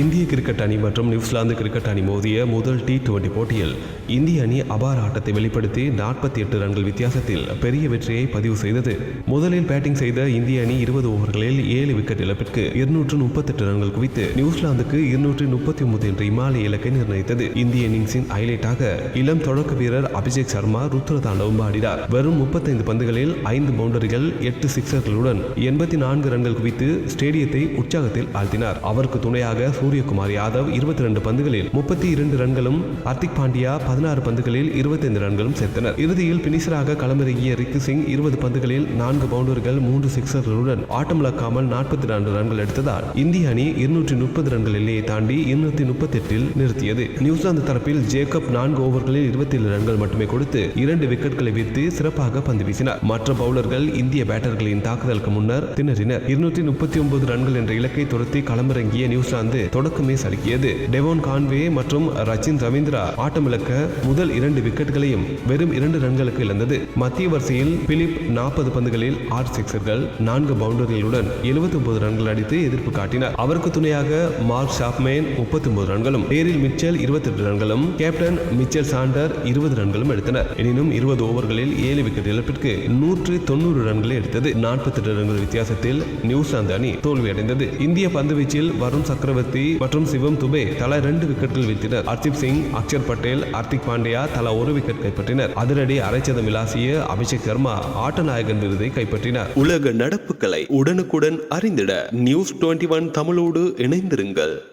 இந்திய கிரிக்கெட் அணி மற்றும் நியூசிலாந்து கிரிக்கெட் அணி மோதிய முதல் டி டுவெண்டி போட்டியில் இந்திய அணி அபார ஆட்டத்தை வெளிப்படுத்தி நாற்பத்தி எட்டு ரன்கள் வித்தியாசத்தில் பெரிய வெற்றியை பதிவு செய்தது. முதலில் பேட்டிங் செய்த இந்திய அணி இருபது ஓவர்களில் ஏழு விக்கெட் இழப்பிற்கு இருநூற்று முப்பத்தெட்டு ரன்கள் குவித்து நியூசிலாந்துக்கு இருநூற்றி முப்பத்தி ஒன்பது என்ற இமாலய இலக்கை நிர்ணயித்தது. இந்திய இன்னிங்ஸின் ஹைலைட்டாக இளம் தொடக்க வீரர் அபிஷேக் சர்மா ருத்ரதாண்டவம் ஆடினார். வெறும் முப்பத்தைந்து பந்துகளில் ஐந்து பவுண்டரிகள் எட்டு சிக்சர்களுடன் எண்பத்தி நான்கு ரன்கள் குவித்து ஸ்டேடியத்தை உற்சாகத்தில் ஆழ்த்தினார். அவருக்கு துணையாக சூரியகுமார் யாதவ் இருபத்தி ரெண்டு பந்துகளில் முப்பத்தி இரண்டு ரன்களும் ஹர்திக் பாண்டியா பதினாறு பந்துகளில் இருபத்தைந்து ரன்களும் சேர்த்தனர். இறுதியில் பினிஷராக களமிறங்கிய ரிக்கு சிங் இருபது பந்துகளில் நான்கு பவுண்டர்கள் மூன்று சிக்சர்களுடன் ஆட்டமிழக்காமல் நாற்பத்தி நான்கு ரன்கள் எடுத்ததால் இந்திய அணி இருநூற்றி முப்பது ரன்கள் எல்லையை தாண்டி இருநூத்தி முப்பத்தி எட்டில் நிறுத்தியது. நியூசிலாந்து தரப்பில் ஜேக்கப் நான்கு ஓவர்களில் இருபத்தி ஏழு ரன்கள் மட்டுமே கொடுத்து இரண்டு விக்கெட்களை வீழ்த்து சிறப்பாக பந்து வீசினார். மற்ற பவுலர்கள் இந்திய பேட்டர்களின் தாக்குதலுக்கு முன்னர் திணறினர். இருநூற்றி முப்பத்தி ஒன்பது ரன்கள் என்ற இலக்கை துரத்தி களமிறங்கிய நியூசிலாந்து தொடக்கமே சறுக்கியது. டெவோன் கான்வே மற்றும் ரச்சின் ரவீந்திரா ஆட்டமிழக்க முதல் இரண்டு விக்கெட்டுகளையும் வெறும் இரண்டு ரன்களுக்கு இழந்தது. மத்திய வரிசையில் பிலிப் நாற்பது பந்துகளில் ஆறு சிக்சர்கள் நான்கு பவுண்டரிகளுடன் எழுபத்தி ஒன்பது ரன்கள் அடித்து எதிர்ப்பு காட்டினார். அவருக்கு துணையாக மார்க் ஷாப்மேன் முப்பத்தி ஒன்பது ரன்களும் டேரில் மிச்சல் இருபத்தி எட்டு ரன்களும் கேப்டன் மிச்சல் சாண்டர் இருபது ரன்களும் எடுத்தனர். எனினும் இருபது ஓவர்களில் ஏழு விக்கெட் இழப்பிற்கு நூற்று தொண்ணூறு ரன்களை எடுத்தது. நாற்பத்தி எட்டு ரன்கள் வித்தியாசத்தில் நியூசிலாந்து அணி தோல்வியடைந்தது. இந்திய பந்துவீச்சில் வருண் சக்கரவர்த்தி மற்றும் சிவம் துபே தலா இரண்டு விக்கெட்டுகள் வீழ்த்தினர். ஹர்தீப் சிங் அக்ஷர் பட்டேல் ஹர்திக் பாண்டியா தலா ஒரு விக்கெட் கைப்பற்றினர். அதிரடி அரைச்சதம் விளாசிய அபிஷேக் சர்மா ஆட்ட நாயகன் விருதை கைப்பற்றினார். உலக நடப்புகளை உடனுக்குடன் அறிந்திட நியூஸ் டுவெண்ட்டி ஒன் தமிழோடு இணைந்திருங்கள்.